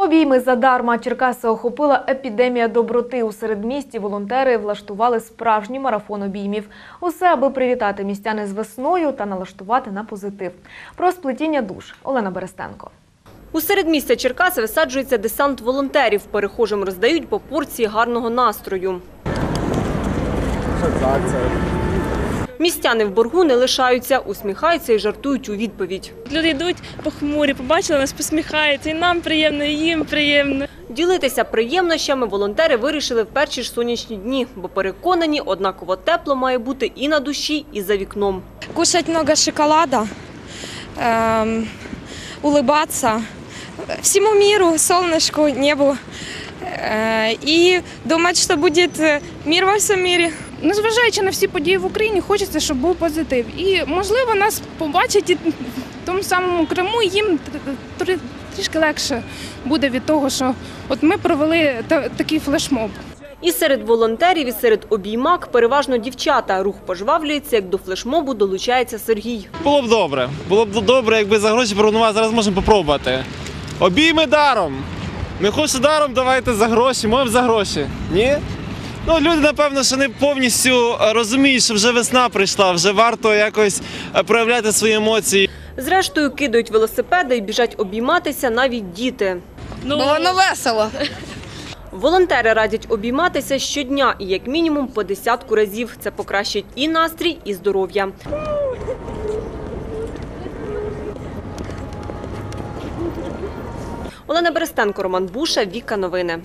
Обійми задарма Черкаси охопила епідемія доброти. У середмісті волонтери влаштували справжній марафон обіймів. Усе, аби привітати містяни з весною та налаштувати на позитив. Про сплетіння душ Олена Берестенко. У середмістя Черкас висаджується десант волонтерів. Перехожим роздають по порції гарного настрою. Містяни в боргу не лишаються, усміхаються і жартують у відповідь. Люди йдуть похмурі, побачили нас, посміхаються, і нам приємно, і їм приємно. Ділитися приємнощами волонтери вирішили в перші ж сонячні дні, бо переконані, однаково тепло має бути і на душі, і за вікном. кушать много шоколада, эм, улыбаться всему миру, солнышку, небу э, и думать, что будет э, мир во всем мире. Незважаючи на всі події в Україні, хочеться, щоб був позитив. І можливо нас побачать і в тому самому Криму. і Їм трішки легше буде від того, що от ми провели такий флешмоб. І серед волонтерів, і серед обіймак переважно дівчата. Рух пожвавлюється, як до флешмобу долучається Сергій. Було б добре. Було б добре, якби за гроші пропонували. Зараз можемо попробувати. Обійми даром. Не хочете даром, давайте за гроші. Можемо за гроші. Ні? Ну, люди, напевно, що не повністю е, розуміють, що вже весна прийшла, вже варто якось е, проявляти свої емоції. Зрештою, кидають велосипеди і біжать обійматися навіть діти. Ну, Бо воно весело. Волонтери радять обійматися щодня і як мінімум по десятку разів. Це покращить і настрій, і здоров'я. Олена Берестенко, Роман Буша, Віка Новини.